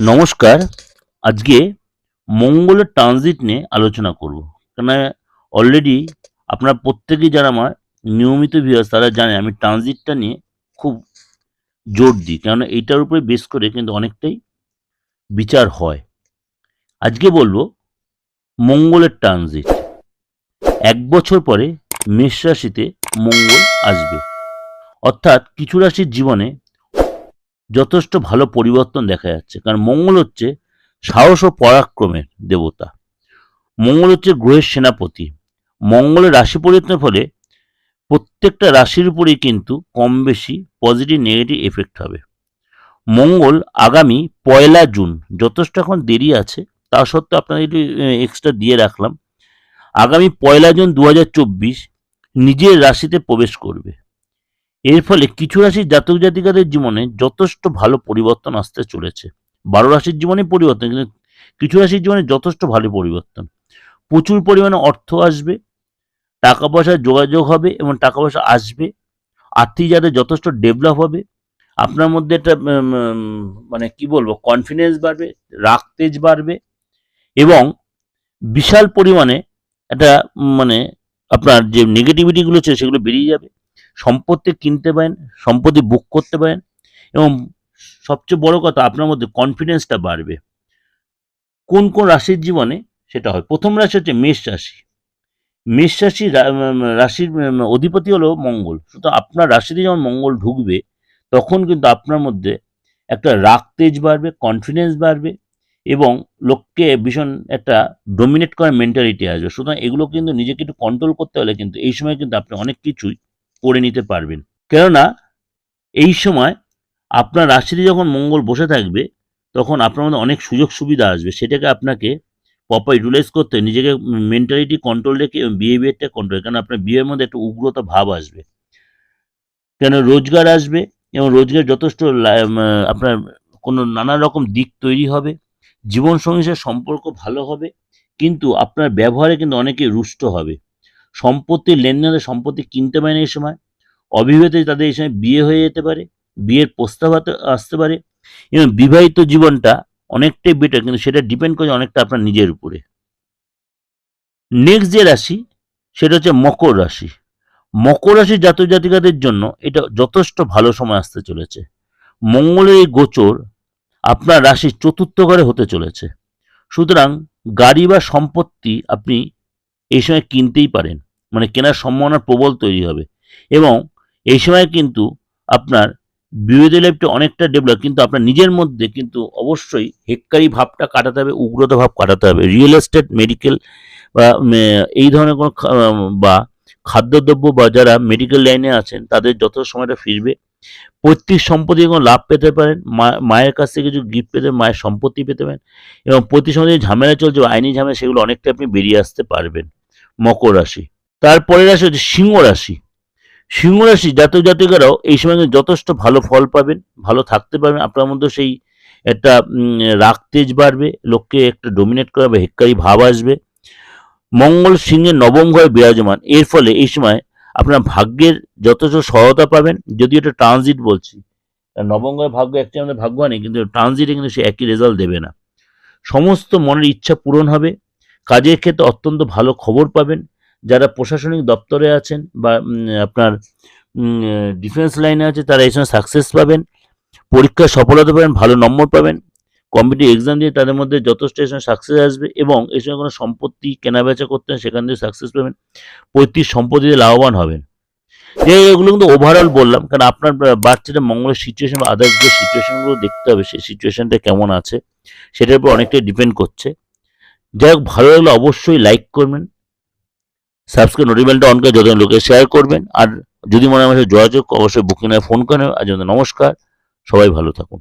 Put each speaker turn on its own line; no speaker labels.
নমস্কার। আজকে মঙ্গলের ট্রানজিট নিয়ে আলোচনা করব। কেন অলরেডি আপনারা প্রত্যেকেই যারা আমার নিয়মিত ভিউয়ার্স তারা জানে আমি ট্রানজিটটা নিয়ে খুব জোর দিই। কেননা এইটার উপরে বেস করে কিন্তু অনেকটাই বিচার হয়। আজকে বলব মঙ্গলের ট্রানজিট। এক বছর পরে মেষ রাশিতে মঙ্গল আসবে। অর্থাৎ কিছু রাশির জীবনে যথেষ্ট ভালো পরিবর্তন দেখা যাচ্ছে। কারণ মঙ্গল হচ্ছে সাহস ও পরাক্রমের দেবতা। মঙ্গল হচ্ছে গ্রহের সেনাপতি। মঙ্গলের রাশি পরিবর্তনের ফলে প্রত্যেকটা রাশির উপরেই কিন্তু কম বেশি পজিটিভ নেগেটিভ এফেক্ট হবে। মঙ্গল আগামী পয়লা জুন যথেষ্ট এখন দেরি আছে, তা সত্ত্বেও আপনাদের একটু এক্সট্রা দিয়ে রাখলাম। আগামী পয়লা জুন দু হাজার চব্বিশ নিজের রাশিতে প্রবেশ করবে। এর ফলে কিছু রাশির জাতক জাতিকাদের জীবনে যথেষ্ট ভালো পরিবর্তন আসতে চলেছে। বারো রাশির জীবনে পরিবর্তন, কিন্তু কিছু রাশির জীবনে যথেষ্ট ভালো পরিবর্তন। প্রচুর পরিমাণে অর্থ আসবে টাকা পয়সার যোগাযোগ হবে এবং টাকা পয়সা আসবে, আর্থিক যাতে যথেষ্ট ডেভেলপ হবে। আপনার মধ্যে একটা মানে কি বলব কনফিডেন্স বাড়বে, রাগ তেজ বাড়বে এবং বিশাল পরিমাণে একটা মানে আপনার যে নেগেটিভিটিগুলো আছে সেগুলো বেরিয়ে যাবে। সম্পত্তি কিনতে পারেন, সম্পত্তি বুক করতে পারেন এবং সবচেয়ে বড় কথা আপনার মধ্যে কনফিডেন্সটা বাড়বে। কোন কোন রাশির জীবনে সেটা হয়? প্রথম রাশি হচ্ছে মেষ রাশি। মেষ রাশি রাশির অধিপতি হলো মঙ্গল। সুতরাং আপনার রাশিতে যখন মঙ্গল ঢুকবে, তখন কিন্তু আপনার মধ্যে একটা রাগ তেজ বাড়বে কনফিডেন্স বাড়বে এবং লোককে ভীষণ একটা ডোমিনেট করার মেন্টালিটি আসবে। সুতরাং এগুলো কিন্তু নিজেকে একটু কন্ট্রোল করতে হলে কিন্তু এই সময় কিন্তু আপনি অনেক কিছুই করে নিতে পারবেন। কেননা, এই সময় আপনার রাশিতে যখন মঙ্গল বসে থাকবে, তখন আপনার মধ্যে অনেক সুযোগ সুবিধা আসবে। সেটাকে আপনাকে প্রপার ইউটিলাইজ করতে, নিজেকে মেন্টালিটি কন্ট্রোল রেখে বিহেভিয়ারটা কন্ট্রোল কারণ আপনার বিহের মধ্যে একটা উগ্রতা ভাব আসবে। কেন রোজগার আসবে এবং রোজগার যথেষ্ট আপনার কোনো নানা রকম দিক তৈরি হবে। জীবন সঙ্গীর সম্পর্ক ভালো হবে, কিন্তু আপনার ব্যবহারে কিন্তু অনেকে রুষ্ট হবে। সম্পত্তির লেনদেনে সম্পত্তি কিনতে পারেন এই সময়। অবিবাহিত তাদের এই সময় বিয়ে হয়ে যেতে পারে, বিয়ের প্রস্তাব আসতে পারে। এবং বিবাহিত জীবনটা অনেকটাই বেটার কিন্তু সেটা ডিপেন্ড করে অনেকটা আপনার নিজের উপরে। নেক্সট যে রাশি, সেটা হচ্ছে মকর রাশি। মকর রাশির জাতক জাতিকাদের জন্য এটা যথেষ্ট ভালো সময় আসতে চলেছে। মঙ্গলের এই গোচর আপনার রাশির চতুর্থ ঘরে হতে চলেছে। সুতরাং গাড়ি বা সম্পত্তি আপনি এই সময় কিনতেই পারেন। মানে কেনার সম্ভাবনা প্রবল তৈরি হবে। এবং এই সময় কিন্তু আপনার বিরোধী লাইফটা অনেকটা ডেভেলপ কিন্তু আপনার নিজের মধ্যে কিন্তু অবশ্যই হেক্কারি ভাবটা কাটাতে হবে, উগ্রতা ভাব কাটাতে হবে। রিয়েল এস্টেট মেডিকেল বা এই ধরনের কোনো বা খাদ্যদ্রব্য বা যারা মেডিকেল লাইনে আছেন, তাদের যত সময়টা ফিরবে, পৈতৃক সম্পত্তি কোনো লাভ পেতে পারেন মায়ের কাছ থেকে কিছু গিফট পেতে, মায়ের সম্পত্তি পেতে পারেন, এবং সময় যে ঝামেলা চলছে আইনি ঝামেলা, সেগুলো অনেকটা আপনি বেরিয়ে আসতে পারবেন। মকর রাশি। তারপরে রাশি হচ্ছে সিংহ রাশি। সিংহ রাশি জাতক জাতিকারাও এই সময় যথেষ্ট ভালো ফল পাবেন, ভালো থাকতে পারবেন। আপনার মধ্যে সেই একটা রাগ তেজ বাড়বে, লোককে একটা ডোমিনেট করা বা হেক্কারি ভাব আসবে। মঙ্গল সিংহের নবম ঘরে বিরাজমান। এর ফলে এই সময় আপনার ভাগ্যের যথেষ্ট সহায়তা পাবেন। যদি এটা ট্রানজিট বলছি। নবম ঘরে ভাগ্য একটি আমাদের ভাগ্য নেই কিন্তু ট্রানজিটে কিন্তু সে একই রেজাল্ট দেবে না। সমস্ত মনের ইচ্ছা পূরণ হবে। কাজের ক্ষেত্রে অত্যন্ত ভালো খবর পাবেন। যারা প্রশাসনিক দপ্তরে আছেন বা আপনার ডিফেন্স লাইনে আছে, তারা এই সময় সাকসেস পাবেন। পরীক্ষায় সফলতা পাবেন, ভালো নম্বর পাবেন। কম্পিটিভ এক্সাম দিয়ে তাদের মধ্যে যথেষ্ট এই সময় সাকসেস আসবে এবং এই সময় কোনো সম্পত্তি কেনাবেচা করতে হয় সেখান থেকে সাকসেস পাবেন। পৈতৃক সম্পত্তিতে লাভবান হবেন। এগুলো কিন্তু ওভারঅল বললাম, কারণ আপনার বাচ্চাটা মঙ্গলের সিচুয়েশন বা আদার্স যে সিচুয়েশনগুলো দেখতে হবে, সেই সিচুয়েশনটা কেমন আছে, সেটার উপর অনেকটাই ডিপেন্ড করছে। যাই হোক, ভালো লাগলে অবশ্যই লাইক করবেন। সাবস্ক্রাইব নোটিফিকেশনটা অন করে যত লোকে শেয়ার করবেন। আর যদি মনে হয় যোগাযোগ, অবশ্যই বুকিং ফোন করেন আর নমস্কার। সবাই ভালো থাকুন।